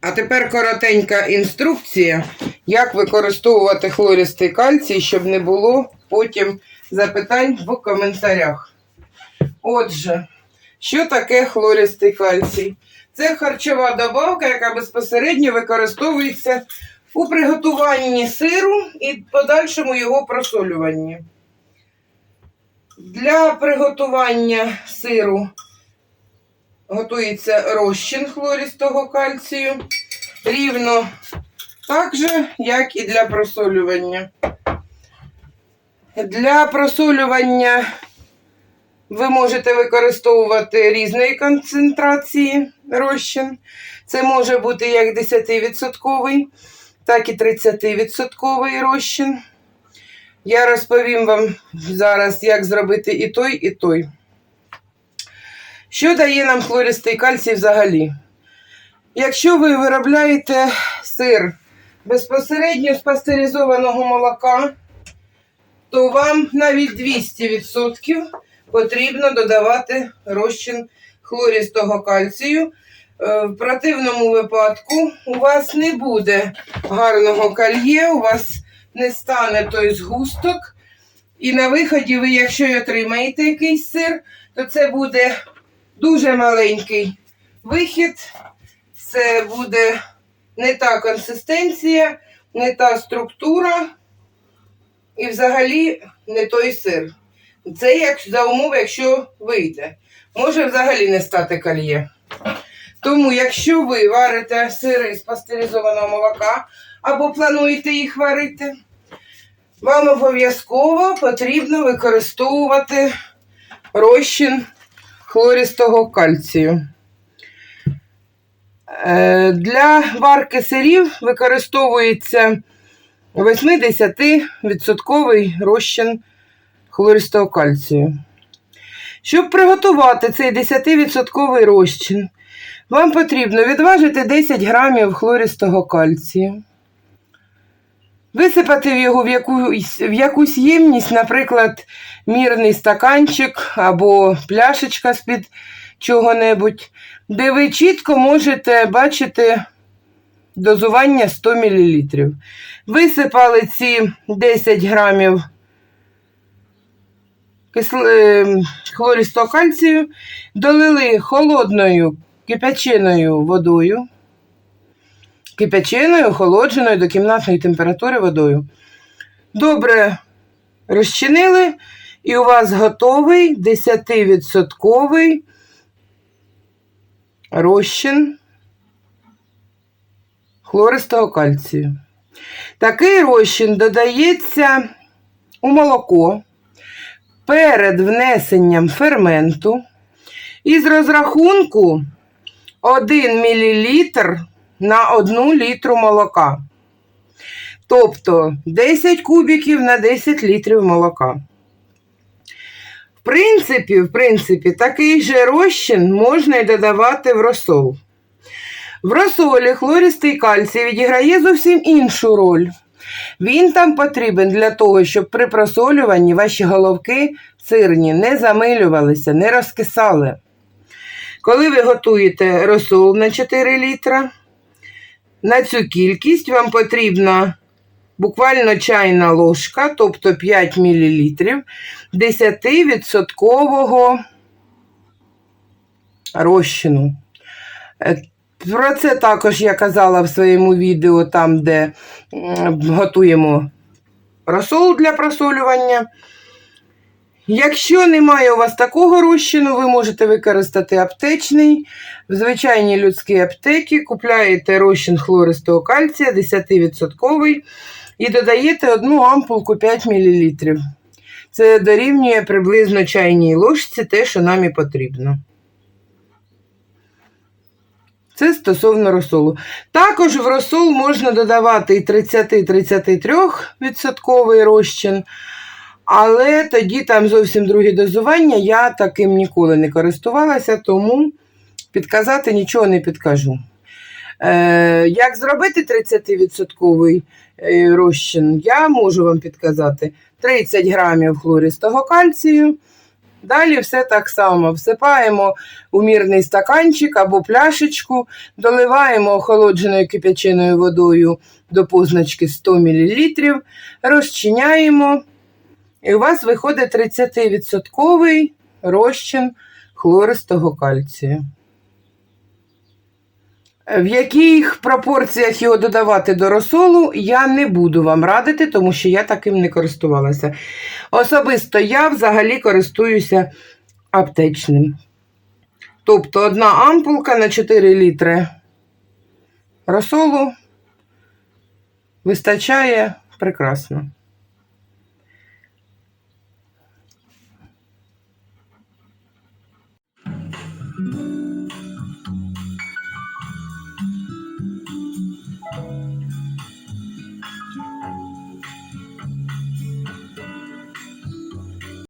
А тепер коротенька інструкція, як використовувати хлористий кальцій, щоб не було потім запитань в коментарях. Отже, що таке хлористий кальцій? Це харчова добавка, яка безпосередньо використовується у приготуванні сиру і подальшому його просолюванні. Для приготування сиру готується розчин хлористого кальцію, рівно так же, як і для просолювання. Для просолювання ви можете використовувати різної концентрації розчин. Це може бути як 10%, так і 30% розчин. Я розповім вам зараз, як зробити і той, і той. Що дає нам хлористий кальцій взагалі? Якщо ви виробляєте сир безпосередньо з пастеризованого молока, то вам навіть 200% потрібно додавати розчин хлористого кальцію. Е, В противному випадку у вас не буде гарного кальє, у вас не стане той згусток. І на виході ви, якщо й отримаєте якийсь сир, то це буде дуже маленький вихід. Це буде не та консистенція, не та структура і взагалі не той сир. Це як за умови, якщо вийде. Може взагалі не стати кальє. Тому, якщо ви варите сири з пастеризованого молока або плануєте їх варити, вам обов'язково потрібно використовувати розчин хлористого кальцію. Е, Для варки сирів використовується 80% розчин хлористого кальцію. Щоб приготувати цей 10% розчин, вам потрібно відважити 10 грамів хлористого кальцію, висипати його в якусь, в якусь ємність, наприклад, мірний стаканчик або пляшечка з-під чого-небудь, де ви чітко можете бачити дозування 100 мл. Висипали ці 10 грамів хлористого кальцію, долили холодною кипяченою водою, кипяченою, охолодженою до кімнатної температури водою. Добре розчинили, і у вас готовий 10% розчин хлористого кальцію. Такий розчин додається у молоко перед внесенням ферменту із розрахунку 1 мл на 1 літру молока. Тобто 10 кубиків на 10 літрів молока. В принципі, в принципі, такий же розчин можна й додавати в розсол. В розсолі хлористий кальцій відіграє зовсім іншу роль. Він там потрібен для того, щоб при просолюванні ваші головки сирні не замилювалися, не розкисали. Коли ви готуєте розсол на 4 літра, на цю кількість вам потрібна буквально чайна ложка, тобто 5 мл 10% розчину. Про це також я казала в своєму відео, там, де готуємо розсол для просолювання. Якщо немає у вас такого розчину, ви можете використати аптечний. В звичайній людській аптеці купляєте розчин хлористого кальція 10% і додаєте одну ампулку 5 мл. Це дорівнює приблизно чайній ложці те, що нам і потрібно. Це стосовно розсолу. Також в розсол можна додавати і 30-33% розчин, але тоді там зовсім друге дозування. Я таким ніколи не користувалася, тому підказати нічого не підкажу. Е, як зробити 30% е, розчин, я можу вам підказати. 30 грамів хлористого кальцію. Далі все так само. Всипаємо у мірний стаканчик або пляшечку, доливаємо охолодженою кип'яченою водою до позначки 100 мл, розчиняємо, і у вас виходить 30% розчин хлористого кальцію. В яких пропорціях його додавати до розсолу, я не буду вам радити, тому що я таким не користувалася. Особисто я взагалі користуюся аптечним. Тобто одна ампулка на 4 літри розсолу вистачає прекрасно.